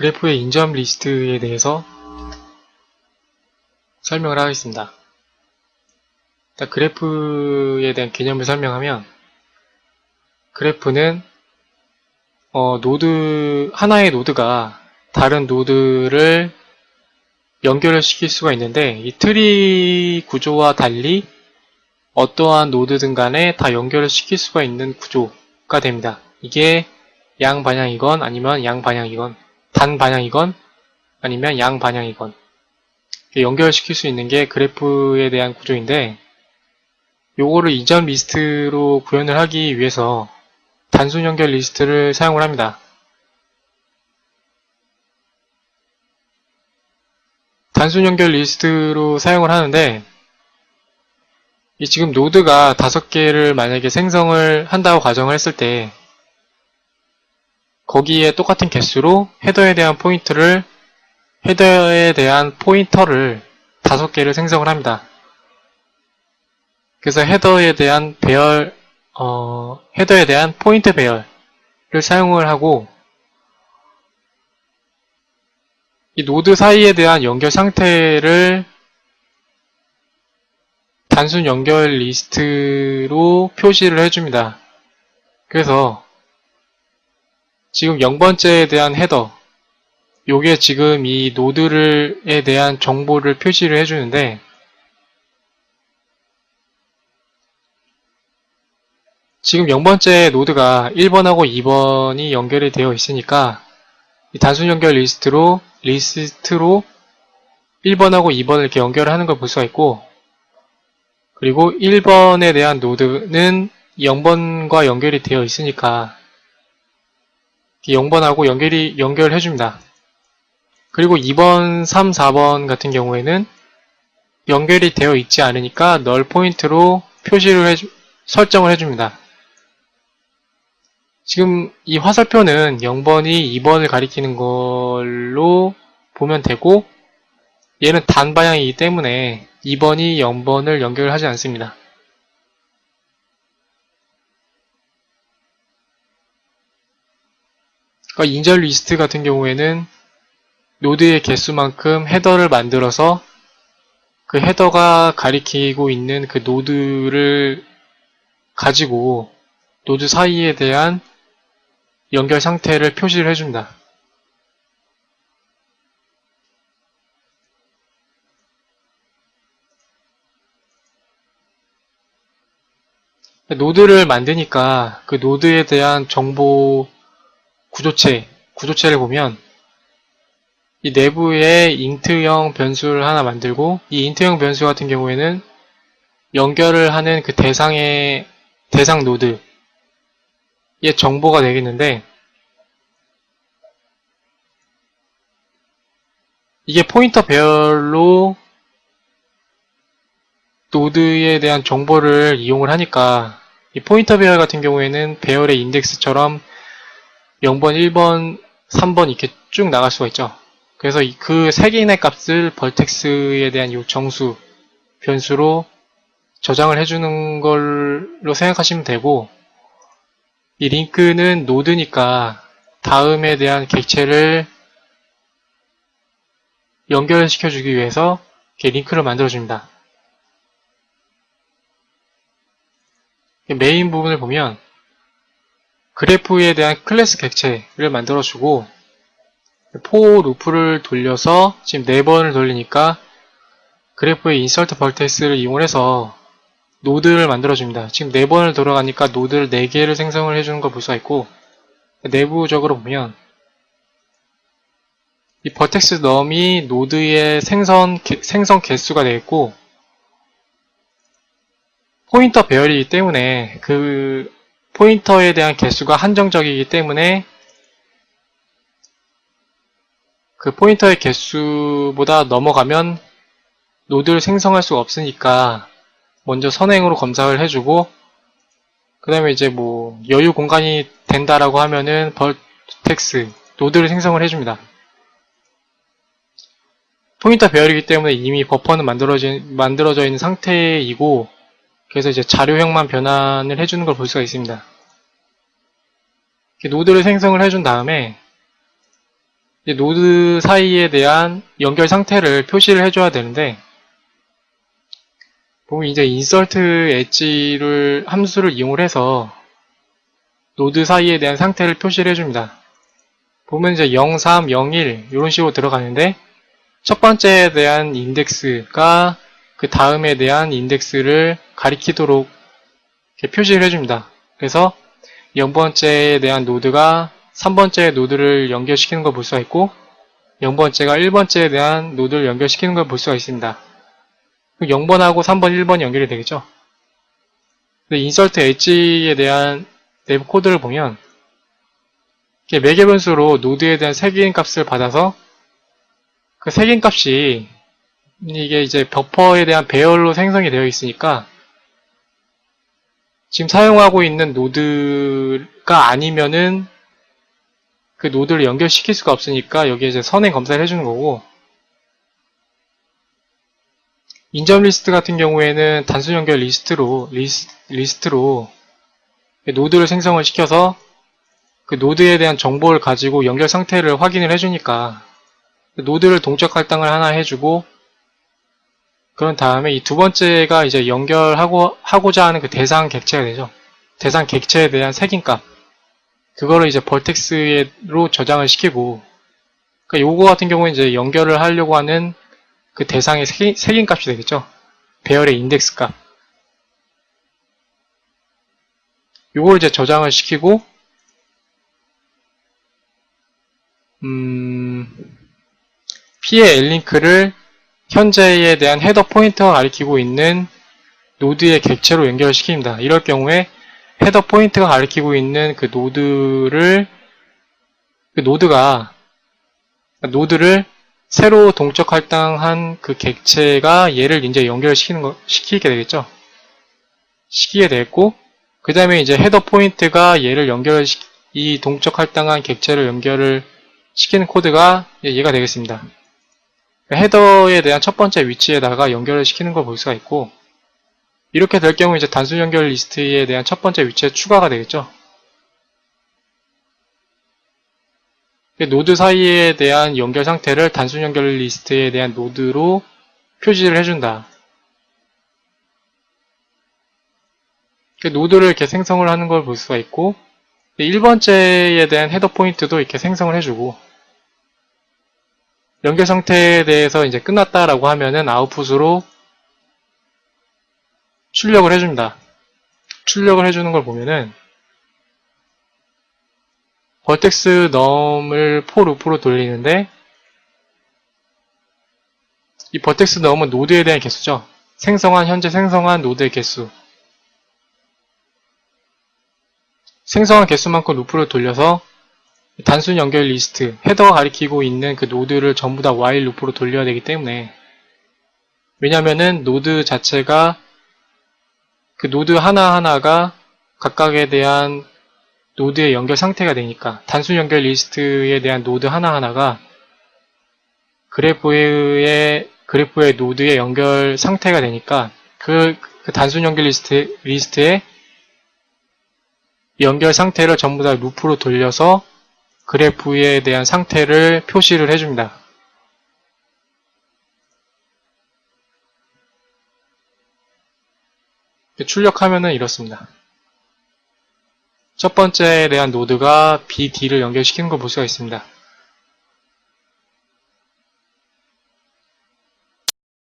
그래프의 인점 리스트에 대해서 설명을 하겠습니다. 일단 그래프에 대한 개념을 설명하면 그래프는 어, 노드 하나의 노드가 다른 노드를 연결을 시킬 수가 있는데 이 트리 구조와 달리 어떠한 노드든 간에 다 연결을 시킬 수가 있는 구조가 됩니다. 이게 양방향이건 아니면 양방향이건 단방향이건 아니면 양방향이건 연결시킬 수 있는 게 그래프에 대한 구조인데 요거를 이전 리스트로 구현을 하기 위해서 단순 연결 리스트를 사용을 합니다. 단순 연결 리스트로 사용을 하는데 이 지금 노드가 다섯 개를 만약에 생성을 한다고 가정을 했을 때 거기에 똑같은 개수로 헤더에 대한 포인트를 헤더에 대한 포인터를 다섯 개를 생성을 합니다. 그래서 헤더에 대한 배열 어, 헤더에 대한 포인트 배열을 사용을 하고 이 노드 사이에 대한 연결 상태를 단순 연결 리스트로 표시를 해줍니다. 그래서 지금 0번째에 대한 헤더 요게 지금 이 노드를에 대한 정보를 표시를 해주는데 지금 0번째 노드가 1번하고 2번이 연결이 되어 있으니까 이 단순 연결 리스트로 리스트로 1번하고 2번을 이렇게 연결을 하는 걸 볼 수가 있고 그리고 1번에 대한 노드는 0번과 연결이 되어 있으니까 0번하고 연결이 연결해 줍니다. 그리고 2번, 3, 4번 같은 경우에는 연결이 되어 있지 않으니까 널 포인트로 표시를 해 설정을 해줍니다. 지금 이 화살표는 0번이 2번을 가리키는 걸로 보면 되고 얘는 단방향이기 때문에 2번이 0번을 연결하지 않습니다. 그러니까 인절 리스트 같은 경우에는 노드의 개수만큼 헤더를 만들어서 그 헤더가 가리키고 있는 그 노드를 가지고 노드 사이에 대한 연결 상태를 표시를 해줍니다. 노드를 만드니까 그 노드에 대한 정보 구조체, 구조체를 보면 이 내부에 인트형 변수를 하나 만들고 이 인트형 변수 같은 경우에는 연결을 하는 그 대상의 대상 노드의 정보가 되겠는데 이게 포인터 배열로 노드에 대한 정보를 이용을 하니까 이 포인터 배열 같은 경우에는 배열의 인덱스처럼 0번, 1번, 3번 이렇게 쭉 나갈 수가 있죠. 그래서 그 세 개의 값을 벌텍스에 대한 이 정수 변수로 저장을 해주는 걸로 생각하시면 되고 이 링크는 노드니까 다음에 대한 객체를 연결시켜 주기 위해서 이렇게 링크를 만들어 줍니다. 메인 부분을 보면 그래프에 대한 클래스 객체를 만들어주고 포 루프를 돌려서 지금 4번을 돌리니까 그래프의 인설트 벌텍스를 이용해서 노드를 만들어줍니다. 지금 4번을 돌아가니까 노드를 4개를 생성을 해주는 걸 볼 수가 있고 내부적으로 보면 이 버텍스 넘이 노드의 생성, 생성 개수가 되겠고 포인터 배열이기 때문에 그 포인터에 대한 개수가 한정적이기 때문에 그 포인터의 개수보다 넘어가면 노드를 생성할 수가 없으니까 먼저 선행으로 검사를 해주고 그 다음에 이제 뭐 여유 공간이 된다라고 하면은 벌텍스 노드를 생성을 해줍니다. 포인터 배열이기 때문에 이미 버퍼는 만들어져, 만들어져 있는 상태이고 그래서 이제 자료형만 변환을 해주는 걸 볼 수가 있습니다. 노드를 생성을 해준 다음에 노드 사이에 대한 연결 상태를 표시를 해줘야 되는데 보면 이제 insert 엣지를 함수를 이용을 해서 노드 사이에 대한 상태를 표시를 해줍니다. 보면 이제 0, 3, 0, 1 이런 식으로 들어가는데 첫 번째에 대한 인덱스가 그 다음에 대한 인덱스를 가리키도록 표시를 해줍니다. 그래서 0번째에 대한 노드가 3번째 노드를 연결시키는 걸 볼 수가 있고 0번째가 1번째에 대한 노드를 연결시키는 걸 볼 수가 있습니다. 0번하고 3번, 1번 연결이 되겠죠. insert 엣지에 대한 내부 코드를 보면 매개 변수로 노드에 대한 색인 값을 받아서 그 색인 값이 이게 이제 버퍼에 대한 배열로 생성이 되어 있으니까 지금 사용하고 있는 노드가 아니면은 그 노드를 연결시킬 수가 없으니까 여기에 이제 선행 검사를 해주는 거고 인점 리스트 같은 경우에는 단순 연결 리스트로 리스, 리스 트로 노드를 생성을 시켜서 그 노드에 대한 정보를 가지고 연결 상태를 확인을 해주니까 노드를 동적 할당을 하나 해주고 그런 다음에 이 두 번째가 이제 연결하고 하고자 하는 그 대상 객체가 되죠. 대상 객체에 대한 색인값 그거를 이제 벌텍스로 저장을 시키고 그러니까 요거 같은 경우는 이제 연결을 하려고 하는 그 대상의 색인, 색인 값이 되겠죠. 배열의 인덱스 값. 요걸 이제 저장을 시키고 음, P의 L링크를 현재에 대한 헤더 포인터가 가리키고 있는 노드의 객체로 연결시킵니다. 이럴 경우에 헤더 포인트가 가리키고 있는 그 노드를 그 노드가 노드를 새로 동적 할당한 그 객체가 얘를 이제 연결시키는 거 시키게 되겠죠. 시키게 됐고 그 다음에 이제 헤더 포인트가 얘를 연결 이 동적 할당한 객체를 연결을 시키는 코드가 얘가 되겠습니다. 헤더에 대한 첫 번째 위치에다가 연결을 시키는 걸 볼 수가 있고 이렇게 될 경우 이제 단순 연결 리스트에 대한 첫 번째 위치에 추가가 되겠죠. 노드 사이에 대한 연결 상태를 단순 연결 리스트에 대한 노드로 표시를 해준다. 노드를 이렇게 생성을 하는 걸 볼 수가 있고 1번째에 대한 헤더 포인트도 이렇게 생성을 해주고 연결 상태에 대해서 이제 끝났다라고 하면은 아웃풋으로 출력을 해줍니다. 출력을 해주는 걸 보면은 벌텍스 넘을 포 루프로 돌리는데 이 벌텍스 넘은 노드에 대한 개수죠. 생성한 현재 생성한 노드의 개수 생성한 개수만큼 루프를 돌려서 단순 연결 리스트, 헤더가 가리키고 있는 그 노드를 전부 다 while 루프로 돌려야 되기 때문에. 왜냐면은 노드 자체가 그 노드 하나하나가 각각에 대한 노드의 연결 상태가 되니까 단순 연결 리스트에 대한 노드 하나하나가 그래프의 그래프의 노드의 연결 상태가 되니까 그, 그 단순 연결 리스트, 리스트의 연결 상태를 전부 다 루프로 돌려서 그래프에 대한 상태를 표시를 해줍니다. 출력하면은 이렇습니다. 첫 번째에 대한 노드가 BD를 연결시키는 걸 볼 수가 있습니다.